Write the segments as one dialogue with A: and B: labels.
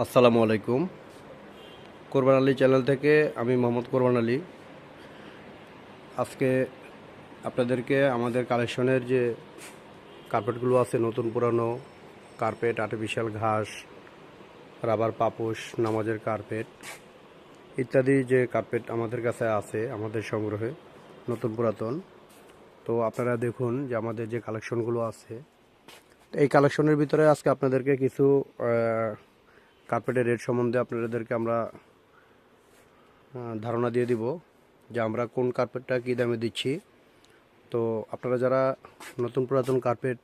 A: আসসালামু আলাইকুম। কোরবান আলী চ্যানেল থেকে আমি মোহাম্মদ কোরবান আলী। আজকে আপনাদেরকে আমাদের কালেকশনের যে কার্পেটগুলো আছে, নতুন পুরানো কার্পেট আর্টিফিশিয়াল ঘাস, রাবার পাপোশ, নামাজের কার্পেট ইত্যাদি যে কার্পেট আমাদের কাছে আছে আমাদের সংগ্রহে, নতুন পুরাতন। তো আপনারা দেখুন যে আমাদের যে কালেকশনগুলো আছে, এই কালেকশনের ভিতরে আজকে আপনাদেরকে কিছু কার্পেটের রেট সম্বন্ধে আপনাদেরকে আমরা ধারণা দিয়ে দিব যে আমরা কোন কার্পেটটা কী দামে দিচ্ছি। তো আপনারা যারা নতুন পুরাতন কার্পেট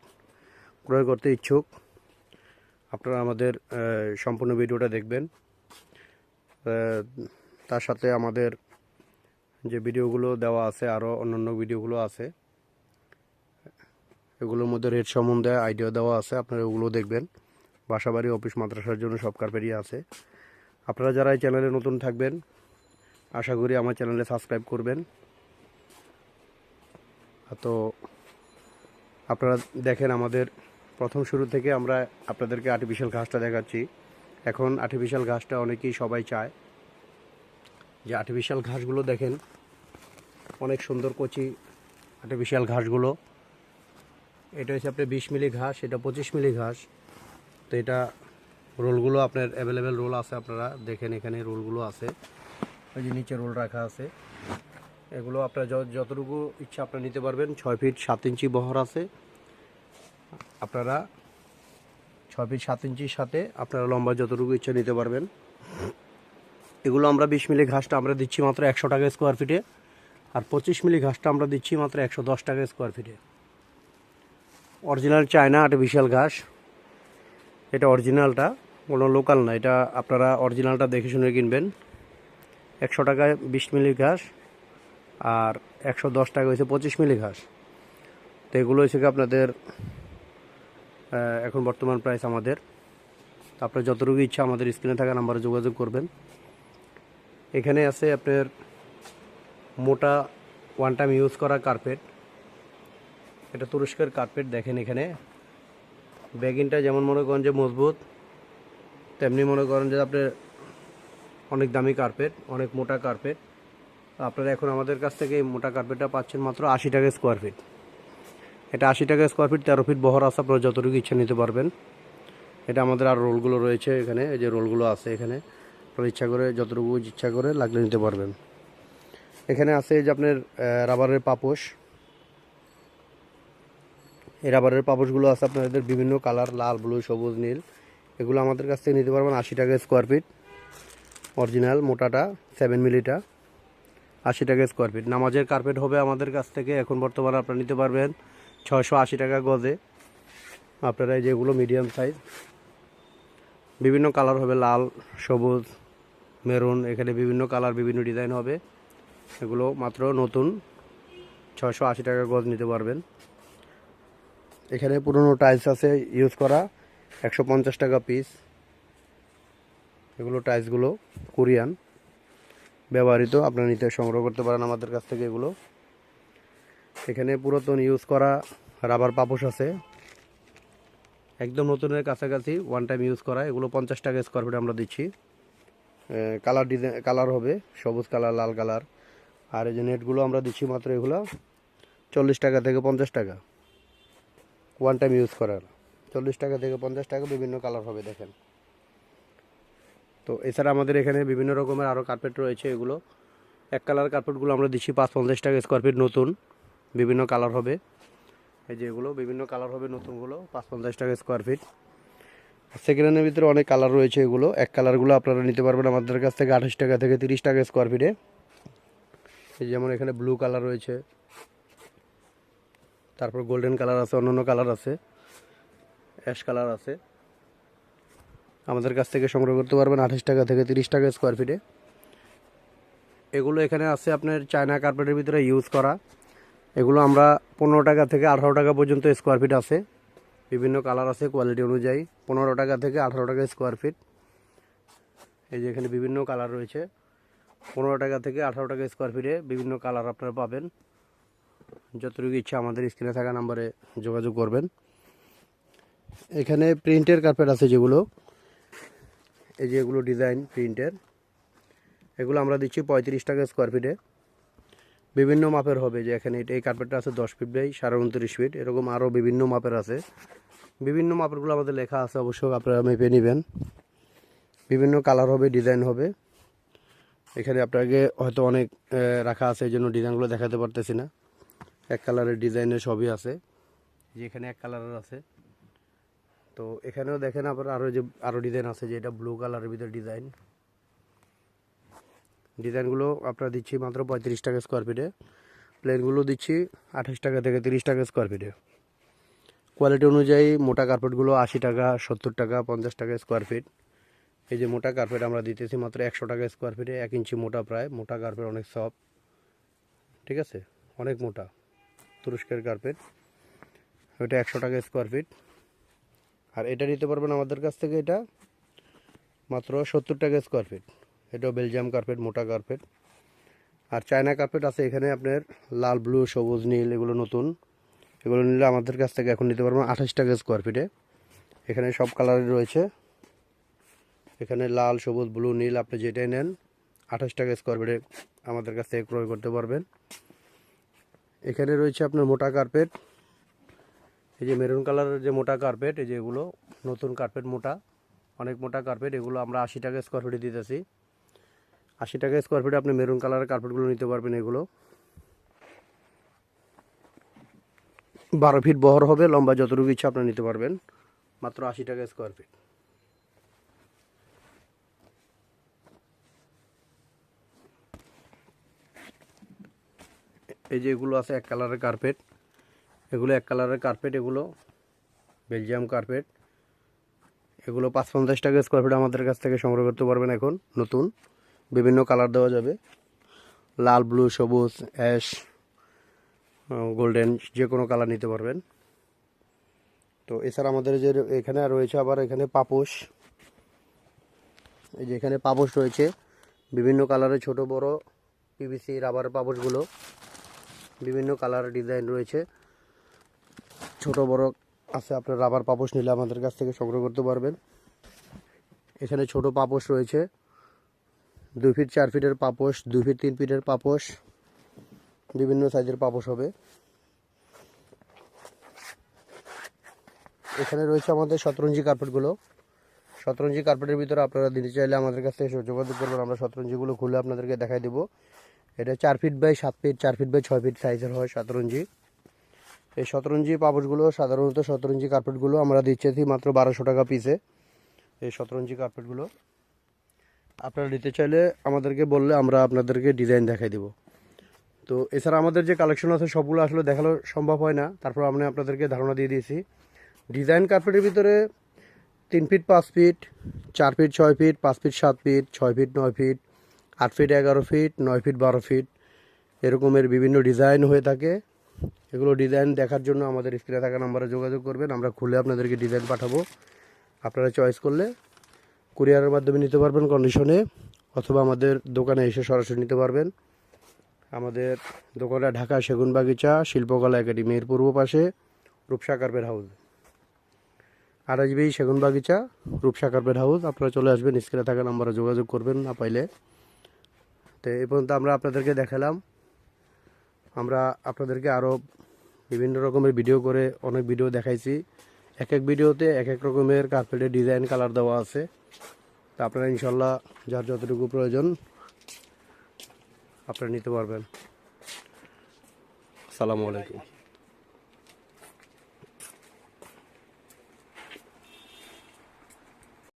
A: ক্রয় করতে ইচ্ছুক, আপনারা আমাদের সম্পূর্ণ ভিডিওটা দেখবেন। তার সাথে আমাদের যে ভিডিওগুলো দেওয়া আছে, আরও অন্যান্য ভিডিওগুলো আছে, এগুলোর মধ্যে রেট সম্বন্ধে আইডিয়া দেওয়া আছে, আপনারা ওগুলো দেখবেন। বাসাবাড়ি, অফিস, মাদ্রাসার জন্য সব কার্পেটই আছে। আপনারা যারা এই চ্যানেলে নতুন থাকবেন, আশা করি আমার চ্যানেলে সাবস্ক্রাইব করবেন। তো আপনারা দেখেন আমাদের প্রথম শুরু থেকে আমরা আপনাদেরকে আর্টিফিশিয়াল ঘাসটা দেখাচ্ছি। এখন আর্টিফিশিয়াল ঘাসটা অনেকেই সবাই চায়। যে আর্টিফিশিয়াল ঘাসগুলো দেখেন, অনেক সুন্দর কচি আর্টিফিশিয়াল ঘাসগুলো। এটা হচ্ছে আপনার বিশ মিলি ঘাস, এটা পঁচিশ মিলি ঘাস। তো এটা রোলগুলো আপনার অ্যাভেলেবেল রোল আছে আপনারা দেখেন এখানে রোলগুলো আছে। ওই যে নিচে রোল রাখা আছে। এগুলো আপনার যতটুকু ইচ্ছা আপনারা নিতে পারবেন। ছয় ফিট সাত ইঞ্চি বহর আছে। আপনারা ছয় ফিট সাত ইঞ্চির সাথে আপনারা লম্বা যতটুকু ইচ্ছা নিতে পারবেন। এগুলো আমরা বিশ মিলি ঘাসটা আমরা দিচ্ছি মাত্র একশো টাকা স্কোয়ার ফিটে আর পঁচিশ মিলি ঘাসটা আমরা দিচ্ছি মাত্র একশো দশ টাকা স্কোয়ার ফিটে অরিজিনাল চায়না আর্টিফিশিয়াল ঘাস এটা অরিজিনালটা কোনো লোকাল না, এটা আপনারা অরিজিনালটা দেখে শুনে কিনবেন। একশো টাকায় বিশ মিলি ঘাস, আর একশো দশ টাকা হয়েছে পঁচিশ মিলি ঘাস। তো এগুলো হচ্ছে কি আপনাদের এখন বর্তমান প্রাইস আমাদের। আপনার যতটুকু ইচ্ছা আমাদের স্ক্রিনে থাকা নাম্বারে যোগাযোগ করবেন। এখানে আছে আপনার মোটা ওয়ান টাইম ইউজ করা কার্পেট এটা তুরস্কের কার্পেট দেখেন এখানে। ব্যাগিনটা যেমন মনে করেন যে মজবুত, তেমনি মনে করেন যে আপনি অনেক দামি কার্পেট অনেক মোটা কার্পেট আপনারা এখন আমাদের কাছ থেকে এই মোটা কার্পেটটা পাচ্ছেন মাত্র আশি টাকা স্কোয়ার ফিট এটা আশি টাকা স্কোয়ার ফিট তেরো ফিট বহর আছে, আপনারা যতটুকু ইচ্ছা নিতে পারবেন। এটা আমাদের আর রোলগুলো রয়েছে এখানে, এই যে রোলগুলো আছে এখানে। আপনারা ইচ্ছা করে যতটুকু ইচ্ছা করে লাগলে নিতে পারবেন। এখানে আছে যে আপনার রাবারের পাপোশ। এই রাবারের পাপোশগুলো আছে আপনাদের বিভিন্ন কালার, লাল, ব্লু, সবুজ, নীল। এগুলো আমাদের কাছ থেকে নিতে পারবেন আশি টাকা স্কোয়ার ফিট অরিজিনাল মোটাটা সেভেন মিলিটা আশি টাকা স্কোয়ার ফিট নামাজের কার্পেট হবে আমাদের কাছ থেকে। এখন বর্তমানে আপনারা নিতে পারবেন ছয়শো আশি টাকা গজে। আপনারা যেগুলো মিডিয়াম সাইজ বিভিন্ন কালার হবে, লাল, সবুজ মেরুন এখানে বিভিন্ন কালার বিভিন্ন ডিজাইন হবে। এগুলো মাত্র নতুন, ছয়শো আশি টাকা গজ নিতে পারবেন। এখানে পুরনো টাইলস আছে ইউজ করা। একশো পঞ্চাশ টাকা পিস এগুলো টাইলসগুলো কোরিয়ান। ব্যবহৃত, আপনারা নিতে সংগ্রহ করতে পারেন আমাদের কাছ থেকে এগুলো। এখানে পুরাতন ইউজ করা রাবার পাপোশ আছে। একদম নতুনের কাছাকাছি ওয়ান টাইম ইউজ করা। এগুলো পঞ্চাশ টাকা স্কোয়ার ফিট আমরা দিচ্ছি। কালার ডিজাইন কালার হবে, সবুজ কালার লাল কালার আর এই যে নেটগুলো আমরা দিচ্ছি মাত্র এগুলো চল্লিশ টাকা থেকে পঞ্চাশ টাকা। ওয়ান টাইম ইউজ করার। চল্লিশ টাকা থেকে পঞ্চাশ টাকা বিভিন্ন কালার হবে, দেখেন। তো এছাড়া আমাদের এখানে বিভিন্ন রকমের আরও কার্পেট রয়েছে এগুলো। এক কালার কার্পেটগুলো আমরা দিচ্ছি পাঁচ পঞ্চাশ টাকা স্কোয়ার ফিট নতুন, বিভিন্ন কালার হবে। এই যে এগুলো, বিভিন্ন কালার হবে নতুনগুলো পাঁচ পঞ্চাশ টাকা স্কোয়ার ফিট সেকেন্ড হ্যান্ডের ভিতরে অনেক কালার রয়েছে এগুলো। এক কালারগুলো আপনারা নিতে পারবেন আমাদের কাছ থেকে আঠাশ টাকা থেকে তিরিশ টাকা স্কোয়ার ফিটে এই যেমন এখানে ব্লু কালার রয়েছে। তারপর গোল্ডেন কালার আছে, অন্যান্য কালার আছে অ্যাশ কালার আছে। আমাদের কাছ থেকে সংগ্রহ করতে পারবেন আঠাশ টাকা থেকে তিরিশ টাকা স্কোয়ার ফিটে এগুলো এখানে আছে আপনার চায়না কার্পেটের ভিতরে ইউজ করা। এগুলো আমরা পনেরো টাকা থেকে আঠারো টাকা পর্যন্ত স্কোয়ার ফিট আছে। বিভিন্ন কালার আছে কোয়ালিটি অনুযায়ী, পনেরো টাকা থেকে আঠারো টাকা স্কোয়ার ফিট এই যে এখানে বিভিন্ন কালার রয়েছে। পনেরো টাকা থেকে আঠারো টাকা স্কোয়ার ফিটে বিভিন্ন কালার আপনারা পাবেন। যতটুকু ইচ্ছা আমাদের স্ক্রিনে থাকা নাম্বারে যোগাযোগ করবেন। এখানে প্রিন্টের কার্পেট আছে যেগুলো। এই যে এগুলো ডিজাইন প্রিন্টের এগুলো আমরা দিচ্ছি পঁয়ত্রিশ টাকা স্কোয়ার ফিটে বিভিন্ন মাপের হবে যে এখানে এই কার্পেটটা আছে দশ ফিট বাই সাড়ে উনত্রিশ ফিট এরকম আরও বিভিন্ন মাপের আছে। বিভিন্ন মাপেরগুলো আমাদের লেখা আছে অবশ্যই আপনারা মেপে নেবেন। বিভিন্ন কালার হবে ডিজাইন হবে। এখানে আপনাকে হয়তো অনেক রাখা আছে, এই জন্য ডিজাইনগুলো দেখাতে পারতেছি না। এক কালারের ডিজাইনের সবই আছে। যে এখানে এক কালারের আছে। তো এখানেও দেখেন আবার আরও যে আরও ডিজাইন আছে যে এটা ব্লু কালারের ভিতরে ডিজাইন। ডিজাইনগুলো আপনারা দিচ্ছি মাত্র পঁয়ত্রিশ টাকা স্কোয়ার ফিটে প্লেনগুলো দিচ্ছি আঠাশ টাকা থেকে তিরিশ টাকা স্কোয়ার ফিটে কোয়ালিটি অনুযায়ী মোটা কার্পেটগুলো আশি টাকা, সত্তর টাকা, পঞ্চাশ টাকা স্কোয়ার ফিট এই যে মোটা কার্পেট আমরা দিতেছি মাত্র একশো টাকা স্কোয়ার ফিটে এক ইঞ্চি মোটা প্রায়। মোটা কার্পেট অনেক সফট ঠিক আছে? অনেক মোটা। তুরস্কের কার্পেট ওইটা একশো টাকা স্কোয়ার ফিট আর এটা নিতে পারবেন আমাদের কাছ থেকে এটা মাত্র সত্তর টাকা স্কোয়ার ফিট এটাও বেলজিয়াম কার্পেট মোটা কার্পেট আর চায়না কার্পেট আছে এখানে আপনার লাল ব্লু সবুজ, নীল এগুলো নতুন। এগুলো নিলে আমাদের কাছ থেকে এখন নিতে পারবেন আঠাশ টাকা স্কোয়ার ফিটে এখানে সব কালারের রয়েছে। এখানে লাল, সবুজ ব্লু নীল আপনি যেটাই নেন, আঠাশ টাকা স্কোয়ার ফিটে আমাদের কাছ থেকে ক্রয় করতে পারবেন। এখানে রয়েছে আপনার মোটা কার্পেট এই যে মেরুন কালারের যে মোটা কার্পেট এই যে এগুলো নতুন কার্পেট মোটা, অনেক মোটা কার্পেট এগুলো আমরা আশি টাকা স্কোয়ার ফিটে দিতেছি। আশি টাকা স্কোয়ার ফিটে আপনি মেরুন কালারের কার্পেটগুলো নিতে পারবেন এগুলো। বারো ফিট বহর হবে, লম্বা যতটুকু ইচ্ছা আপনি নিতে পারবেন, মাত্র আশি টাকা স্কোয়ার ফিট এই যে এগুলো আছে এক কালারের কার্পেট। এগুলো এক কালারের কার্পেট, এগুলো বেলজিয়াম কার্পেট। এগুলো পাঁচ পঞ্চাশ টাকা স্কোয়ার ফিট আমাদের কাছ থেকে সংগ্রহ করতে পারবেন এখন, নতুন। বিভিন্ন কালার দেওয়া যাবে। লাল, ব্লু, সবুজ, অ্যাশ গোল্ডেন, যে কোনো কালার নিতে পারবেন। তো এছাড়া আমাদের যে এখানে রয়েছে আবার এখানে পাপোশ। এই যে এখানে পাপোশ রয়েছে। বিভিন্ন কালারের ছোট, বড় পিভিসি রাবারের পাপোশগুলো। বিভিন্ন কালার ডিজাইন রয়েছে। ছোট, বড় আছে, আপনার রাবার পাপোশ নিলে আমাদের কাছ থেকে সংগ্রহ করতে পারবেন। এখানে ছোট পাপোশ রয়েছে। দুই ফিট, চার ফিটের পাপোশ, দুই ফিট, তিন ফিটের পাপোশ, বিভিন্ন সাইজের পাপোশ হবে। এখানে রয়েছে আমাদের শতরঞ্জি কার্পেটগুলো। শতরঞ্জি কার্পেটের ভিতরে আপনারা দিতে চাইলে আমাদের কাছ থেকে যোগাযোগ করবেন। আমরা শতরঞ্জিগুলো খুলে আপনাদেরকে দেখাই দেবো। এটা চার ফিট বাই সাত ফিট চার ফিট বাই ছয় ফিট সাইজের হয় শতরঞ্জি এই শতরঞ্জি পাপোশগুলো সাধারণত শতরঞ্জি কার্পেটগুলো আমরা দিচ্ছি মাত্র বারোশো টাকা পিসে এই শতরঞ্জি কার্পেটগুলো আপনারা নিতে চাইলে আমাদেরকে বললে আমরা আপনাদেরকে ডিজাইন দেখাই দেবো। তো এছাড়া আমাদের যে কালেকশন আছে সবগুলো আসলে দেখানো সম্ভব হয় না, তারপর আমি আপনাদেরকে ধারণা দিয়ে দিয়েছি। ডিজাইন কার্পেটের ভিতরে তিন ফিট পাঁচ ফিট চার ফিট ছয় ফিট পাঁচ ফিট সাত ফিট ছয় ফিট নয় ফিট আট ফিট এগারো ফিট নয় ফিট বারো ফিট এরকমের বিভিন্ন ডিজাইন হয়ে থাকে। এগুলো ডিজাইন দেখার জন্য আমাদের স্ক্রিনে থাকা নাম্বারে যোগাযোগ করবেন। আমরা খুলে আপনাদেরকে ডিজাইন পাঠাবো। আপনারা চয়েস করলে কুরিয়ারের মাধ্যমে নিতে পারবেন কন্ডিশনে অথবা আমাদের দোকানে এসে সরাসরি নিতে পারবেন। আমাদের দোকানটা ঢাকা সেগুন বাগিচা, শিল্পকলা একাডেমির পূর্ব পাশে রূপসা কার্পেট হাউস। আর আসবে সেগুন বাগিচা রূপসা কার্পেট হাউস। আপনারা চলে আসবেন স্ক্রিনে থাকা নাম্বারে যোগাযোগ করবেন না পাইলে। তো এই পর্যন্ত আমরা আপনাদেরকে দেখালাম। আমরা আপনাদেরকে আরও বিভিন্ন রকমের ভিডিও করে অনেক ভিডিও দেখাইছি। এক এক ভিডিওতে এক এক রকমের কার্পেটের ডিজাইন কালার দেওয়া আছে। তা আপনারা ইনশাল্লাহ যার যতটুকু প্রয়োজন আপনারা নিতে পারবেন। আসসালামু আলাইকুম।